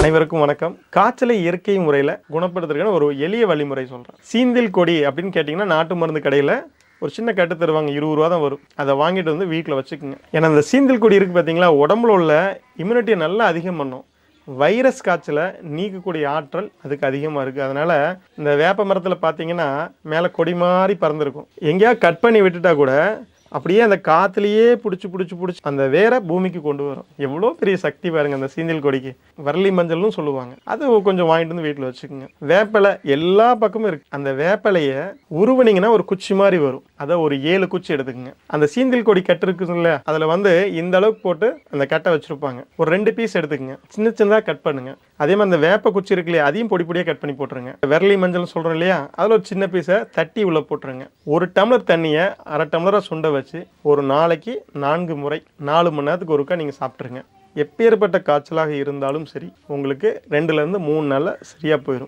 அனைவருக்கும் வணக்கம். காய்ச்சலை இயற்கை முறையில் குணப்படுத்துறதுக்கான ஒரு எளிய வழிமுறை சொல்கிறேன் சீந்தில் கொடி அப்படின்னு கேட்டிங்கன்னா நாட்டு மருந்து கடையில் ஒரு சின்ன கட்டு தருவாங்க. இருபது ரூபா தான் வரும். அதை வாங்கிட்டு வந்து வீட்டில் வச்சுக்கோங்க. ஏன்னா அந்த சீந்தில் கொடி இருக்குது பார்த்தீங்களா உடம்புல உள்ள இம்யூனிட்டியை நல்லா அதிகம் பண்ணும். வைரஸ் காய்ச்சலை நீக்கக்கூடிய ஆற்றல் அதுக்கு அதிகமாக இருக்குது அதனால் இந்த வேப்ப மரத்தில் பார்த்தீங்கன்னா மேலே கொடி மாதிரி பறந்துருக்கும். எங்கேயா கட் பண்ணி விட்டுட்டா கூட அப்படியே அந்த காத்துலயே பிடிச்சி பிடிச்சி பிடிச்சி அந்த வேரை பூமிக்கு கொண்டு வரும். எவ்வளோ பெரிய சக்தி பாருங்க அந்த சீந்தில் கொடிக்கு. வரலி மஞ்சள்னு சொல்லுவாங்க. அது கொஞ்சம் வாங்கிட்டு வந்து வீட்டில் வச்சுக்கோங்க. வேப்பிலை எல்லா பக்கமும் இருக்கு. அந்த வேப்பிலையை உருவனிங்கன்னா ஒரு குச்சி மாதிரி வரும். அதை ஒரு ஏழு குச்சி எடுத்துக்கோங்க. அந்த சீந்தில் கொடி கட்டு இருக்குதுல்ல அதில் வந்து இந்த அளவுக்கு போட்டு அந்த கட்டை வச்சிருப்பாங்க. ஒரு ரெண்டு பீஸ் எடுத்துக்கோங்க. சின்ன சின்னதாக கட் பண்ணுங்க. அதே மாதிரி அந்த வேப்ப குச்சி இருக்கு இல்லையா? அதையும் பொடி பொடியாக கட் பண்ணி போட்டுருங்க. விரலி மஞ்சள் சொல்கிறோம் இல்லையா? அதில் ஒரு சின்ன பீஸை தட்டி உள்ள போட்டுருங்க. ஒரு டம்ளர் தண்ணியை அரை டம்ளராக சுண்ட வச்சு ஒரு நாளைக்கு நான்கு முறை நாலு மணி நேரத்துக்கு ஒருக்கா நீங்கள் சாப்பிட்ருங்க எப்பேற்பட்ட காய்ச்சலாக இருந்தாலும் சரி உங்களுக்கு ரெண்டுலேருந்து மூணு நாளில் சரியாக போயிடும்